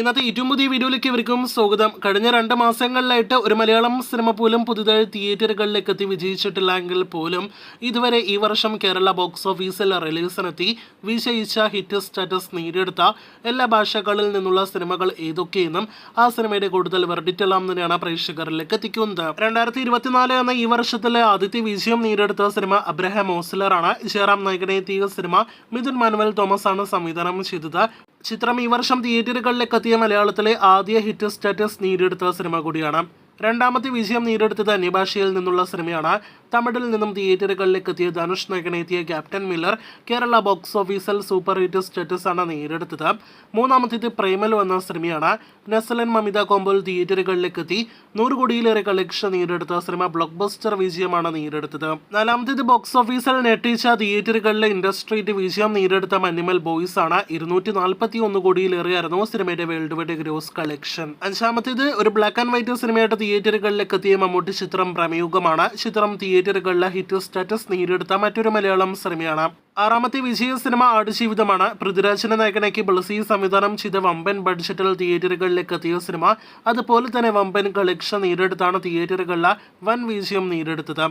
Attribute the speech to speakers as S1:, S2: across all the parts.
S1: ഇന്നത്തെ ഏറ്റവും പുതിയ വീഡിയോയിലേക്ക് ഇവർക്കും സ്വാഗതം. കഴിഞ്ഞ രണ്ട് മാസങ്ങളിലായിട്ട് ഒരു മലയാളം സിനിമ പോലും പുതുതായി തിയേറ്ററുകളിലേക്ക് എത്തി വിജയിച്ചിട്ടില്ല എങ്കിൽ പോലും ഇതുവരെ ഈ വർഷം കേരള ബോക്സ് ഓഫീസിൽ റിലീസിനെത്തി വിജയിച്ച ഹിറ്റ് സ്റ്റാറ്റസ് നേടിയെടുത്ത എല്ലാ ഭാഷകളിൽ നിന്നുള്ള സിനിമകൾ ഏതൊക്കെയെന്നും ആ സിനിമയുടെ കൂടുതൽ വെർഡിറ്റെല്ലാം തന്നെയാണ് പ്രേക്ഷകരിലേക്ക് എത്തിക്കുന്നത് രണ്ടായിരത്തി ഇരുപത്തിനാല് എന്ന ഈ വർഷത്തിലെ ആദ്യത്തെ വിജയം നേടിയെടുത്ത സിനിമ അബ്രഹാം ഓസ്ലറാണ്. ജയറാം നായകനെ എത്തിയ സിനിമ മിഥുൻ മാനുവൽ തോമസ് ആണ് സംവിധാനം ചെയ്തത്. ചിത്രം ഈ വർഷം തിയേറ്ററുകളിലേക്ക് എത്തിയ മലയാളത്തിലെ ആദ്യ ഹിറ്റ് സ്റ്റാറ്റസ് നേടിയെടുത്ത സിനിമ കൂടിയാണ്. രണ്ടാമത്തെ വിജയം നേടിയെടുത്തത് അന്യഭാഷയിൽ നിന്നുള്ള സിനിമയാണ്. തമിഴിൽ നിന്നും തിയേറ്ററുകളിലേക്ക് എത്തിയ ധനുഷ് നായകനെത്തിയ ക്യാപ്റ്റൻ മില്ലർ കേരള ബോക്സ് ഓഫീസിൽ സൂപ്പർ ഹിറ്റ് സ്റ്റാറ്റസ് ആണ് നേടിയെടുത്തത്. മൂന്നാമത്തേത് പ്രേമൽ വന്ന സിനിമയാണ്. നസലൻ മമിത കോമ്പോൾ തിയേറ്ററുകളിലേക്ക് എത്തി നൂറ് കോടിയിലേറെ കളക്ഷൻ നേടിയെടുത്ത സിനിമ ബ്ലോക്ക് ബസ്റ്റർ വിജയമാണ് നേടിയെടുത്തത്. നാലാമത്തേത് ബോക്സ് ഓഫീസിൽ നെട്ടിച്ച തിയേറ്ററുകളിലെ ഇൻഡസ്ട്രി വിജയം നേടിയെടുത്ത അനിമൽ ബോയ്സ് ആണ്. ഇരുന്നൂറ്റി നാൽപ്പത്തി ഒന്ന് കോടിയിലേറെയായിരുന്നു സിനിമയുടെ വേൾഡ് വൈഡ് ഗ്രോസ് കളക്ഷൻ അഞ്ചാമത്തേത് ഒരു ബ്ലാക്ക് ആൻഡ് വൈറ്റ് സിനിമയായിട്ട് തിയേറ്ററുകളിലേക്ക് എത്തിയ മമ്മൂട്ടി ചിത്രം പ്രമേയുഗമാണ് ചിത്രം തിയേറ്ററുകളിലെ ഹിറ്റ് സ്റ്റാറ്റസ് നേടിയെടുത്ത മറ്റൊരു മലയാളം സിനിമയാണ്. ആറാമത്തെ വിജയ സിനിമ ആടുജീവിതമാണ്. പൃഥ്വിരാജിനെ നായകനാക്കി ബിളസി സംവിധാനം ചെയ്ത വമ്പൻ ബഡ്ജറ്റിൽ തിയേറ്ററുകളിലേക്ക് എത്തിയ സിനിമ അതുപോലെ തന്നെ വമ്പൻ കളക്ഷൻ നേടിയെടുത്താണ് തിയേറ്ററുകളിലെ വൻ വിജയം നേടിയെടുത്തത്.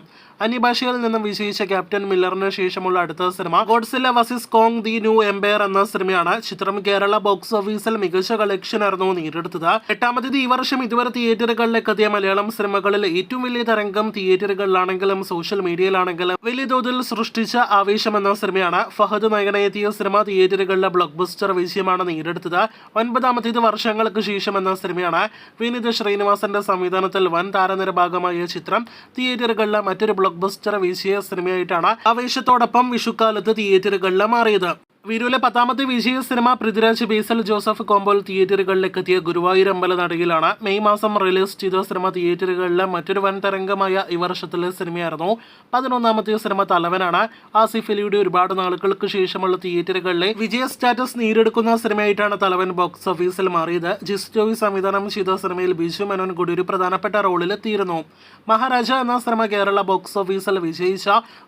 S1: അന്യഭാഷയിൽ നിന്നും വിജയിച്ച ക്യാപ്റ്റൻ മില്ലറിന് ശേഷമുള്ള അടുത്ത cinema Godzilla versus Kong The New Empire എന്ന സിനിമയാണ്. ചിത്രം കേരള ബോക്സ് ഓഫീസിൽ മികച്ച കളക്ഷൻ ആയിരുന്നു നേടിയെടുത്തത്. എട്ടാമത്തേത് ഈ വർഷം ഇതുവരെ തിയേറ്ററുകളിലേക്ക് എത്തിയ മലയാളം സിനിമകളിൽ ഏറ്റവും വലിയ തരംഗം തിയേറ്ററുകളിലാണെങ്കിലും സോഷ്യൽ മീഡിയയിലാണെങ്കിലും വലിയ തോതിൽ സൃഷ്ടിച്ച ആവേശം എന്ന സിനിമയാണ്. ഫഹദ് നായകനെത്തിയ സിനിമ തിയേറ്ററുകളിലെ ബ്ലോക്ക് ബസ്റ്റർ വിജയമാണ് നേടിയെടുത്തത്. ഒൻപതാമത്തേത് വർഷങ്ങൾക്ക് ശേഷം എന്ന സിനിമയാണ്. വിനീത് ശ്രീനിവാസന്റെ സംവിധാനത്തിൽ വൻ താരനിരഭാഗമായ ചിത്രം. തിയേറ്ററുകളിലെ മറ്റൊരു ബ്ലോക്ക് ബസ്റ്റർ വിജയ സിനിമയായിട്ടാണ് ആവേശത്തോടൊപ്പം വിഷുക്കാലത്ത് തിയേറ്ററുകളിൽ മാറിയത്. വീരൂലെ പത്താമത്തെ വിജയ സിനിമ പൃഥ്വിരാജ് ബേസൽ ജോസഫ് കോമ്പോൾ തിയേറ്ററുകളിലേക്ക് എത്തിയ ഗുരുവായൂർ അമ്പല നടയിലാണ് മെയ് മാസം റിലീസ് ചെയ്ത സിനിമ തിയേറ്ററുകളിലെ മറ്റൊരു വൻ തരംഗമായ ഈ വർഷത്തിലെ സിനിമയായിരുന്നു. പതിനൊന്നാമത്തെ സിനിമ തലവനാണ്. ആസിഫ് അലിയുടെ ഒരുപാട് നാളുകൾക്ക് ശേഷമുള്ള തിയേറ്ററുകളിലെ വിജയ സ്റ്റാറ്റസ് നേരിടുക്കുന്ന സിനിമയായിട്ടാണ് തലവൻ ബോക്സ് ഓഫീസിൽ മാറിയത്. ജിസ് ജോയി സംവിധാനം ചെയ്ത സിനിമയിൽ ബിജു മേനോൻ കൂടി ഒരു പ്രധാനപ്പെട്ട റോളിൽ എത്തിയിരുന്നു. മഹാരാജ എന്ന സിനിമ കേരള ബോക്സ് ഓഫീസിൽ വിജയിച്ച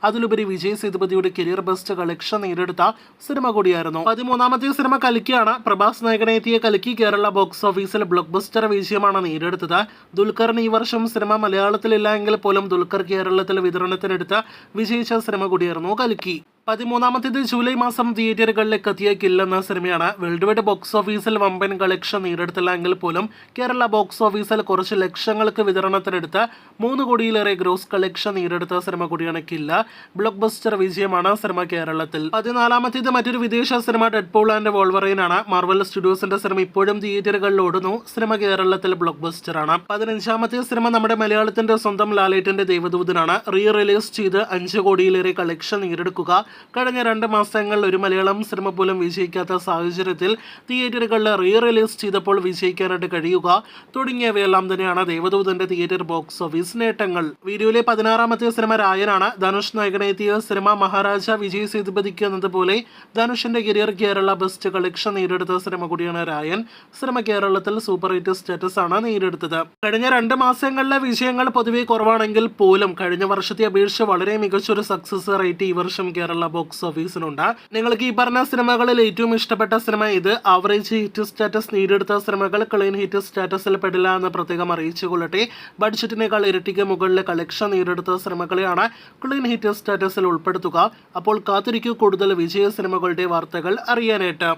S1: അതിലുപരി വിജയ് സേതുപതിയുടെ കരിയർ ബെസ്റ്റ് കളക്ഷൻ നേടിയെടുത്ത സിനിമ കൂടിയായിരുന്നു. പതിമൂന്നാമത്തെ സിനിമ കലിക്കിയാണ് പ്രഭാസ് നായകനെ എത്തിയ കലിക്കി കേരള ബോക്സ് ഓഫീസിൽ ബ്ലോക്ക് ബസ്റ്റർ വിജയമാണ് നേടിയെടുത്തത്. ദുൽഖറിന് ഈ വർഷം സിനിമ മലയാളത്തിലില്ല എങ്കിൽ പോലും ദുൽഖർ കേരളത്തിൽ വിതരണത്തിനെടുത്ത വിജയിച്ച സിനിമ കൂടിയായിരുന്നു കലിക്കി. പതിമൂന്നാമത്തേത് ജൂലൈ മാസം തിയേറ്ററുകളിലേക്ക് എത്തിയ കില്ലെന്ന സിനിമയാണ് വേൾഡ് വൈഡ് ബോക്സ് ഓഫീസിൽ വമ്പൻ കളക്ഷൻ നേടിയെടുത്തില്ല എങ്കിൽ പോലും കേരള ബോക്സ് ഓഫീസിൽ കുറച്ച് ലക്ഷങ്ങൾക്ക് വിതരണത്തിനെടുത്ത് മൂന്ന് കോടിയിലേറെ ഗ്രോസ് കളക്ഷൻ നേടിയെടുത്ത സിനിമ കൂടിയാണ് കില്ല. ബ്ലോക്ക് ബസ്റ്റർ വിജയമാണ് സിനിമ കേരളത്തിൽ. പതിനാലാമത്തേത് മറ്റൊരു വിദേശ cinema Deadpool and Wolverine ആണ് മാർവൽ സ്റ്റുഡിയോസിന്റെ സിനിമ ഇപ്പോഴും തിയേറ്ററുകളിൽ ഓടുന്നു. സിനിമ കേരളത്തിൽ ബ്ലോക്ക് ബസ്റ്റർ ആണ് പതിനഞ്ചാമത്തെ സിനിമ നമ്മുടെ മലയാളത്തിന്റെ സ്വന്തം ലാലേറ്റിന്റെ ദേവദൂതനാണ്. റീ റിലീസ് ചെയ്ത് അഞ്ച് കോടിയിലേറെ കളക്ഷൻ നേടിയെടുക്കുക കഴിഞ്ഞ രണ്ട് മാസങ്ങളിൽ ഒരു മലയാളം സിനിമ പോലും വിജയിക്കാത്ത സാഹചര്യത്തിൽ തിയേറ്ററുകളിൽ റീ റിലീസ് ചെയ്തപ്പോൾ വിജയിക്കാനായിട്ട് കഴിയുക തുടങ്ങിയവയെല്ലാം തന്നെയാണ് ദേവദൂതന്റെ തിയേറ്റർ ബോക്സ് ഓഫീസ് നേട്ടങ്ങൾ. വീഡിയോയിലെ പതിനാറാമത്തെ സിനിമ രായനാണ്. ധനുഷ് നായകനെത്തിയ സിനിമ മഹാരാജ വിജയ് സേതുപതിക്ക് എന്നതുപോലെ ധനുഷിന്റെ കരിയർ കേരള ബെസ്റ്റ് കളക്ഷൻ നേടിയെടുത്ത സിനിമ കൂടിയാണ് രായൻ. സിനിമ കേരളത്തിൽ സൂപ്പർ ഹിറ്റ് സ്റ്റാറ്റസ് ആണ് നേടിയെടുത്തത്. കഴിഞ്ഞ രണ്ട് മാസങ്ങളിലെ വിജയങ്ങൾ പൊതുവെ കുറവാണെങ്കിൽ പോലും കഴിഞ്ഞ വർഷത്തെ അപേക്ഷിച്ച് വളരെ മികച്ചൊരു സക്സസ് റേറ്റ് ഈ വർഷം കേരള ബോക്സ് ഓഫീസിലുണ്ട് നിങ്ങൾക്ക് ഈ പറഞ്ഞ സിനിമകളിൽ ഏറ്റവും ഇഷ്ടപ്പെട്ട സിനിമ ഇത് ആവറേജ് ഹിറ്റ് സ്റ്റാറ്റസ് നേടിയെടുത്ത സിനിമകൾ ക്ലീൻ ഹിറ്റ് സ്റ്റാറ്റസിൽ പെടില്ല എന്ന് പ്രത്യേകം അറിയിച്ചു കൊള്ളട്ടെ ബഡ്ജറ്റിനേക്കാൾ ഇരട്ടിക്ക് മുകളിൽ കളക്ഷൻ നേടിയെടുത്ത സിനിമകളെയാണ് ക്ലീൻ ഹിറ്റ് സ്റ്റാറ്റസിൽ ഉൾപ്പെടുത്തുക. അപ്പോൾ കാത്തിരിക്കൂ കൂടുതൽ വിജയ സിനിമകളുടെ വാർത്തകൾ അറിയാനായിട്ട്.